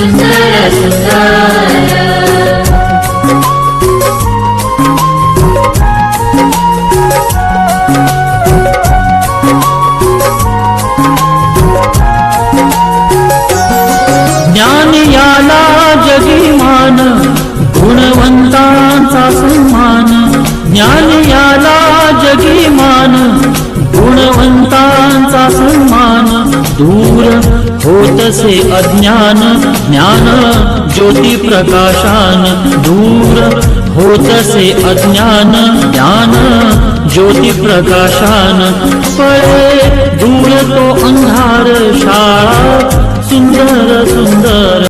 शाळा सुंदर ज्ञान याला जगीमान गुणवंतांचा सन्मान. ज्ञान याला जगीमान गुणवंतांचा सन्मान. दूर होतसे अज्ञान ज्ञान ज्योती प्रकाशान दूर. होतसे अज्ञान ज्ञान ज्योती प्रकाशान पळे